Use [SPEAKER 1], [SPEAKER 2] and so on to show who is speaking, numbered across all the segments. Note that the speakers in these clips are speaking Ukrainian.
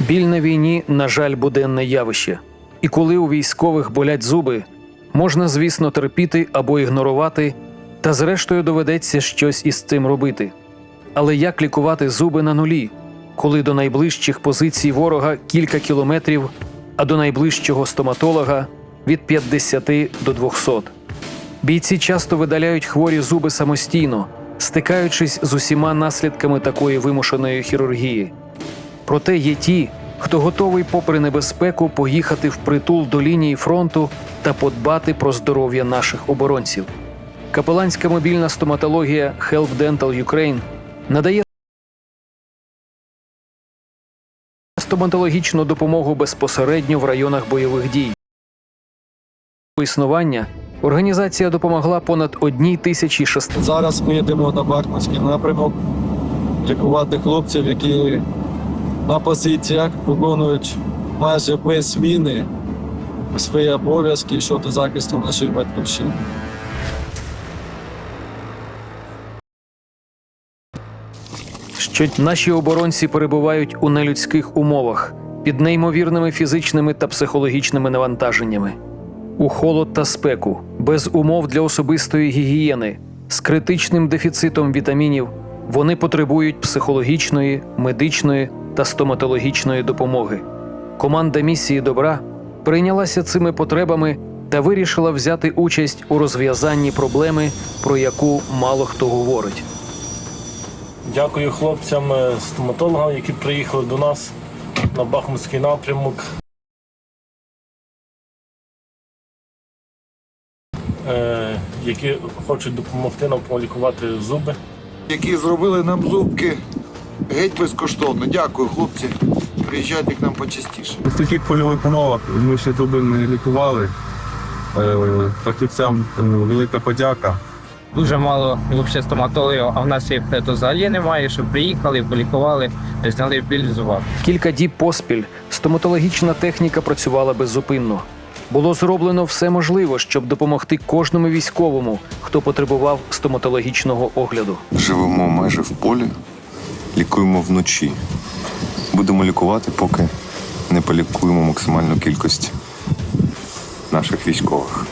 [SPEAKER 1] Біль на війні, на жаль, буденне явище. І коли у військових болять зуби, можна, звісно, терпіти або ігнорувати, та зрештою доведеться щось із цим робити. Але як лікувати зуби на нулі, коли до найближчих позицій ворога кілька кілометрів, а до найближчого стоматолога від 50 до 200? Бійці часто видаляють хворі зуби самостійно, стикаючись з усіма наслідками такої вимушеної хірургії. Проте є ті, хто готовий, попри небезпеку, поїхати впритул до лінії фронту та подбати про здоров'я наших оборонців. Капеланська мобільна стоматологія Help Dental Ukraine надає стоматологічну допомогу безпосередньо в районах бойових дій. Існування організація допомогла понад одній тисячі шести
[SPEAKER 2] Зараз ми йдемо на Бахмутський напрямок лікувати хлопців, які на позиціях виконують майже без зміни свої обов'язки щодо захисту нашої батьківщини.
[SPEAKER 1] що наші оборонці перебувають у нелюдських умовах під неймовірними фізичними та психологічними навантаженнями, у холод та спеку, без умов для особистої гігієни, з критичним дефіцитом вітамінів, вони потребують психологічної, медичної та стоматологічної допомоги. Команда місії добра прийнялася цими потребами та вирішила взяти участь у розв'язанні проблеми, про яку мало хто говорить.
[SPEAKER 3] Дякую хлопцям, е, стоматологам, які приїхали до нас на Бахмутський напрямок. е, Які хочуть допомогти нам полікувати зуби.
[SPEAKER 4] які зробили нам зубки геть безкоштовно. Дякую, хлопці. Приїжджайте к нам почастіше.
[SPEAKER 5] В таких польових умовах ми ще зуби не лікували. Е, Фахівцям е, велика подяка.
[SPEAKER 6] Дуже мало взагалі стоматологів, а в нас їх взагалі немає, щоб приїхали, полікували, зняли біль зубах.
[SPEAKER 1] Кілька діб поспіль стоматологічна техніка працювала беззупинно. Було зроблено все можливе, щоб допомогти кожному військовому, хто потребував стоматологічного огляду.
[SPEAKER 7] Живемо майже в полі, лікуємо вночі. Будемо лікувати, поки не полікуємо максимальну кількість наших військових.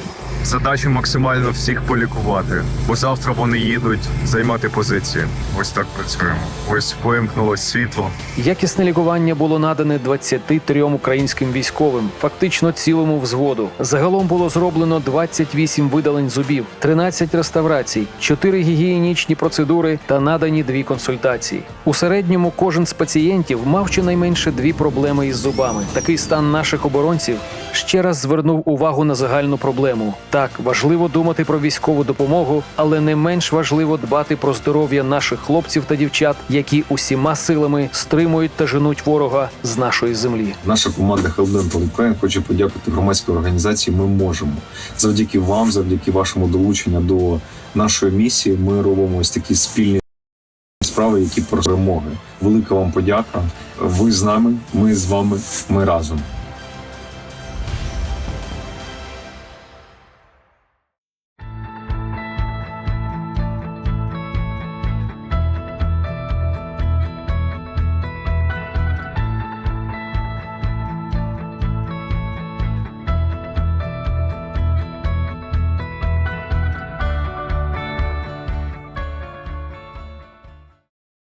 [SPEAKER 5] Задача максимально всіх полікувати, бо завтра вони їдуть займати позиції. Ось так працюємо. Ось вимкнулось світло.
[SPEAKER 1] Якісне лікування було надане 23 українським військовим, фактично цілому взводу. Загалом було зроблено 28 видалень зубів, 13 реставрацій, 4 гігієнічні процедури та надані дві консультації. У середньому кожен з пацієнтів мав щонайменше дві проблеми із зубами. Такий стан наших оборонців ще раз звернув увагу на загальну проблему. Так, важливо думати про військову допомогу, але не менш важливо дбати про здоров'я наших хлопців та дівчат, які усіма силами стримують та женуть ворога з нашої землі.
[SPEAKER 8] Наша команда Dental Ukraine хоче подякувати громадській організації. Ми можемо завдяки вам, завдяки вашому долученню до нашої місії. Ми робимо ось такі спільні справи, які про перемоги. Велика вам подяка. Ви з нами, ми з вами, ми разом.